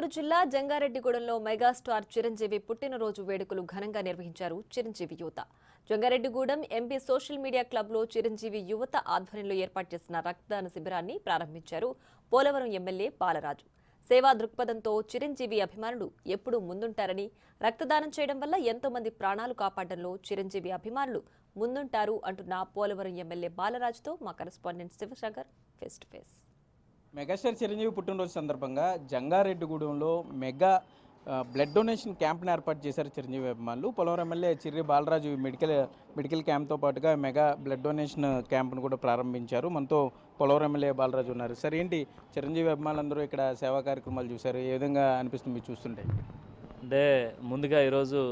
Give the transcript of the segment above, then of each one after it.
గుంటూరు జిల్లా జంగారెడ్డిగూడెంలో మెగాస్టార్ చిరంజీవి పుట్టినరోజు వేడుకలు ఘనంగా నిర్వహించారు చిరంజీవి యువత. జంగారెడ్డిగూడెం ఎంపీ సోషల్ మీడియా క్లబ్లో చిరంజీవి యువత ఆధ్వర్యంలో ఏర్పాటు చేసిన రక్తదాన శిబిరాన్ని ప్రారంభించారు పోలవరం ఎమ్మెల్యే బాలరాజు. సేవా దృక్పథంతో చిరంజీవి అభిమానులు ఎప్పుడూ ముందుంటారని రక్తదానం చేయడం వల్ల ఎంతో మంది ప్రాణాలు కాపాడడంలో చిరంజీవి అభిమానులు ముందుంటారు అంటున్న పోలవరం ఎమ్మెల్యే బాలరాజుతో మా correspondent Shivashankar face to face. Megastar Chiranjeevi పుట్టినరోజు సందర్భంగా జంగారెడ్డిగూడెంలో మెగా బ్లడ్ డొనేషన్ క్యాంప్ను ఏర్పాటు చేశారు చిరంజీవి అభిమానులు. Polavaram MLA Chirri Balaraju medical medical క్యాంప్తో పాటుగా మెగా బ్లడ్ డొనేషన్ క్యాంప్ను కూడా ప్రారంభించారు. మనతో పోలవరం ఎమ్మెల్యే బాలరాజు ఉన్నారు. సరే ఏంటి చిరంజీవి అభిమానులందరూ ఇక్కడ సేవా కార్యక్రమాలు చూశారు? ఏ విధంగా అనిపిస్తుంది మీరు చూస్తుంటే? అంటే ముందుగా ఈరోజు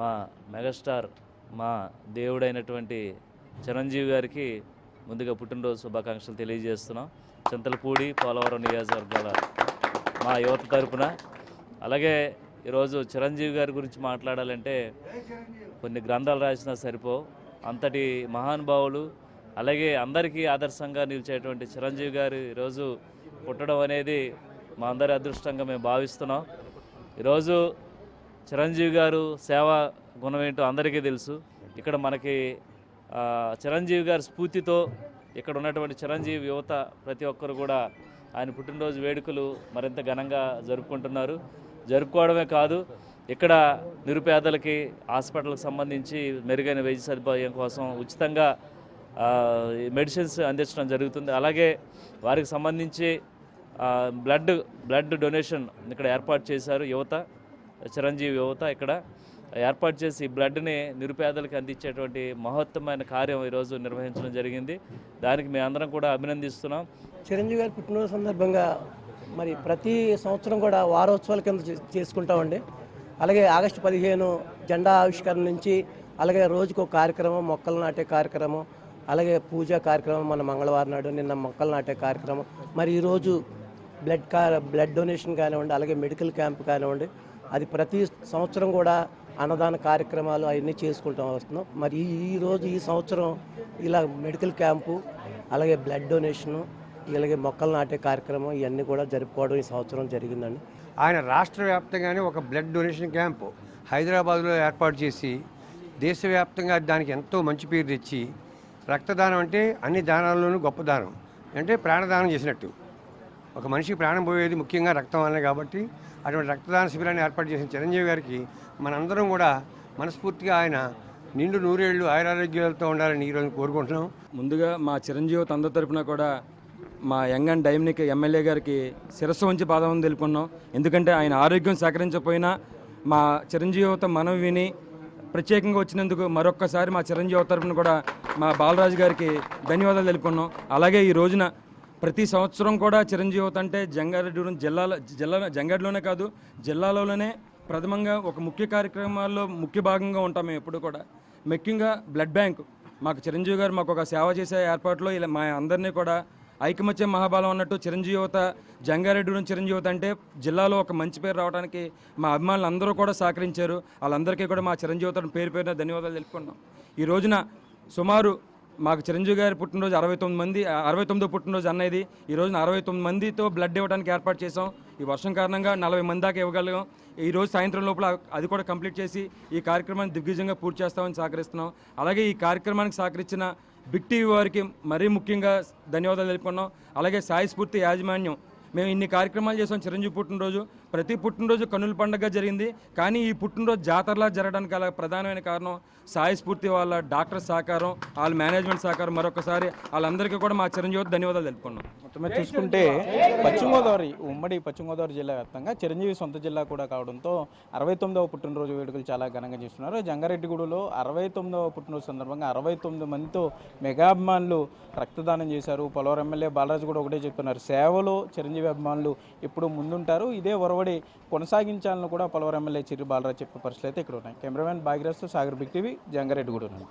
మా మెగాస్టార్ మా దేవుడైనటువంటి చిరంజీవి గారికి ముందుగా పుట్టినరోజు శుభాకాంక్షలు తెలియజేస్తున్నాం. చింతలపూడి పోలవరం నియోజకవర్గాల మా యువత తరపున. అలాగే ఈరోజు చిరంజీవి గారి గురించి మాట్లాడాలంటే కొన్ని గ్రంథాలు రాసినా సరిపో అంతటి మహానుభావులు అలాగే అందరికీ ఆదర్శంగా నిలిచేటువంటి చిరంజీవి గారు ఈరోజు పుట్టడం అనేది మా అందరి అదృష్టంగా మేము భావిస్తున్నాం. ఈరోజు చిరంజీవి గారు సేవా గుణం ఏంటో అందరికీ తెలుసు. ఇక్కడ మనకి చిరంజీవి గారి స్ఫూర్తితో ఇక్కడ ఉన్నటువంటి చిరంజీవి యువత ప్రతి ఒక్కరు కూడా ఆయన పుట్టినరోజు వేడుకలు మరింత ఘనంగా జరుపుకుంటున్నారు. జరుపుకోవడమే కాదు ఇక్కడ నిరుపేదలకి హాస్పిటల్కి సంబంధించి మెరుగైన వైద్య సదుపాయం కోసం ఉచితంగా మెడిసిన్స్ అందించడం జరుగుతుంది. అలాగే వారికి సంబంధించి బ్లడ్ బ్లడ్ డొనేషన్ ఇక్కడ ఏర్పాటు చేశారు యువత చిరంజీవి యువత ఇక్కడ. ఏర్పాటు చేసి బ్లడ్ని నిరుపేదలకు అందించేటువంటి మహత్తమైన కార్యం ఈరోజు నిర్వహించడం జరిగింది. దానికి మేము అందరం కూడా అభినందిస్తున్నాం. చిరంజీవి గారి పుట్టినరోజు సందర్భంగా మరి ప్రతి సంవత్సరం కూడా వారోత్సవాల కింద చేసుకుంటామండి. అలాగే ఆగస్టు పదిహేను జెండా ఆవిష్కరణ నుంచి అలాగే రోజుకు ఒక కార్యక్రమం మొక్కలు నాటే కార్యక్రమం అలాగే పూజా కార్యక్రమం మన మంగళవారం నాడు నిన్న మొక్కలు నాటే కార్యక్రమం. మరి ఈరోజు బ్లడ్ కా బ్లడ్ డొనేషన్ కానివ్వండి అలాగే మెడికల్ క్యాంప్ కానివ్వండి అది ప్రతి సంవత్సరం కూడా అన్నదాన కార్యక్రమాలు అవన్నీ చేసుకుంటూ వస్తున్నాం. మరి ఈరోజు ఈ ఈ సంవత్సరం ఇలా మెడికల్ క్యాంపు అలాగే బ్లడ్ డొనేషను ఇలాగే మొక్కలు నాటే కార్యక్రమం ఇవన్నీ కూడా జరుపుకోవడం ఈ సంవత్సరం జరిగిందండి. ఆయన రాష్ట్ర వ్యాప్తంగానే ఒక బ్లడ్ డొనేషన్ క్యాంపు హైదరాబాద్లో ఏర్పాటు చేసి దేశవ్యాప్తంగా దానికి ఎంతో మంచి పేరు తెచ్చి రక్తదానం అంటే అన్ని దానాల్లోనూ గొప్ప దానం అంటే ప్రాణదానం చేసినట్టు. ఒక మనిషికి ప్రాణం పోయేది ముఖ్యంగా రక్తం వల్లనే కాబట్టి అటువంటి రక్తదాన శిబిరాన్ని ఏర్పాటు చేసిన చిరంజీవి గారికి మనందరం కూడా మనస్ఫూర్తిగా ఆయన నిండు నూరేళ్ళు ఆయురారోగ్యాలతో ఉండాలని ఈరోజు కోరుకుంటున్నాం. ముందుగా మా చిరంజీవి తండ్రి తరపున కూడా మా యంగ్ అండ్ డైమినిక్ ఎమ్మెల్యే గారికి శిరస్సు ఉంచి పాదం తెలుపుకున్నాం. ఎందుకంటే ఆయన ఆరోగ్యం సహకరించకపోయినా మా చిరంజీవిత మనవి విని ప్రత్యేకంగా వచ్చినందుకు మరొక్కసారి మా చిరంజీవి తరపున కూడా మా బాలరాజు గారికి ధన్యవాదాలు తెలుపుకున్నాం. అలాగే ఈ రోజున ప్రతి సంవత్సరం కూడా చిరంజీవిత అంటే జంగారెడ్డి జిల్లాలో జిల్లా జంగారెడ్డిలోనే కాదు జిల్లాలోనే ప్రథమంగా ఒక ముఖ్య కార్యక్రమాల్లో ముఖ్య భాగంగా ఉంటాం మేము ఎప్పుడు కూడా. ముఖ్యంగా బ్లడ్ బ్యాంక్. మాకు చిరంజీవి గారు మాకు ఒక సేవ చేసే ఏర్పాట్లో ఇలా మా అందరినీ కూడా ఐకమత్య మహాబలం అన్నట్టు చిరంజీవి యువత జంగారెడ్డి చిరంజీవి యువత అంటే జిల్లాలో ఒక మంచి పేరు రావడానికి మా అభిమానులు అందరూ కూడా సహకరించారు. వాళ్ళందరికీ కూడా మా చిరంజీవి పేరు పేరున ధన్యవాదాలు తెలుపుకున్నాం ఈ రోజున సుమారు మాకు చిరంజీవి గారి పుట్టినరోజు అరవై తొమ్మిది మంది అరవై తొమ్మిదో పుట్టినరోజు అన్నది ఈ రోజున అరవై తొమ్మిది మందితో బ్లడ్ ఇవ్వడానికి ఏర్పాటు చేసాం ఈ వర్షం కారణంగా నలభై మంది దాకా ఇవ్వగలిగాం. ఈ రోజు సాయంత్రం లోపల అది కూడా కంప్లీట్ చేసి ఈ కార్యక్రమాన్ని దిగ్విజయంగా పూర్తి చేస్తామని సహకరిస్తున్నాం. అలాగే ఈ కార్యక్రమానికి సహకరించిన బిగ్ టీవీ వారికి మరీ ముఖ్యంగా ధన్యవాదాలు తెలుపుకున్నాం. అలాగే సాయి స్ఫూర్తి యాజమాన్యం మేము ఇన్ని కార్యక్రమాలు చేసాం చిరంజీవి పుట్టినరోజు. ప్రతి పుట్టినరోజు కన్నుల పండుగ జరిగింది. కానీ ఈ పుట్టినరోజు జాతరలా జరగడానికి అలా ప్రధానమైన కారణం సాయి స్ఫూర్తి వాళ్ళ డాక్టర్ సహకారం వాళ్ళ మేనేజ్మెంట్ సహకారం. మరొకసారి వాళ్ళందరికీ కూడా మా చిరంజీవి ధన్యవాదాలు తెలుపుకున్నాం మొత్తం చూసుకుంటే పశ్చిమ గోదావరి ఉమ్మడి పశ్చిమ గోదావరి జిల్లా వ్యాప్తంగా చిరంజీవి సొంత జిల్లా కూడా కావడంతో అరవై తొమ్మిదవ పుట్టినరోజు వేడుకలు చాలా ఘనంగా చేస్తున్నారు. జంగారెడ్డిగూడలో అరవై తొమ్మిదవ పుట్టినరోజు సందర్భంగా అరవై తొమ్మిది మందితో మెగాభిమానులు రక్తదానం చేశారు. పోలవరం ఎమ్మెల్యే బాలరాజు కూడా ఒకటే చెప్తున్నారు. సేవలో చిరంజీవి అభిమానులు ఎప్పుడు ముందుంటారు. ఇదే ఒరవడి కొనసాగించాలని కూడా పోలవరం ఎమ్మెల్యే చిరు బాలరాజు చెప్పే పరిస్థితులు అయితే ఇక్కడ ఉన్నాయి cameraman Bhagyaraju Sagar big TV Jangareddygudem నుండి.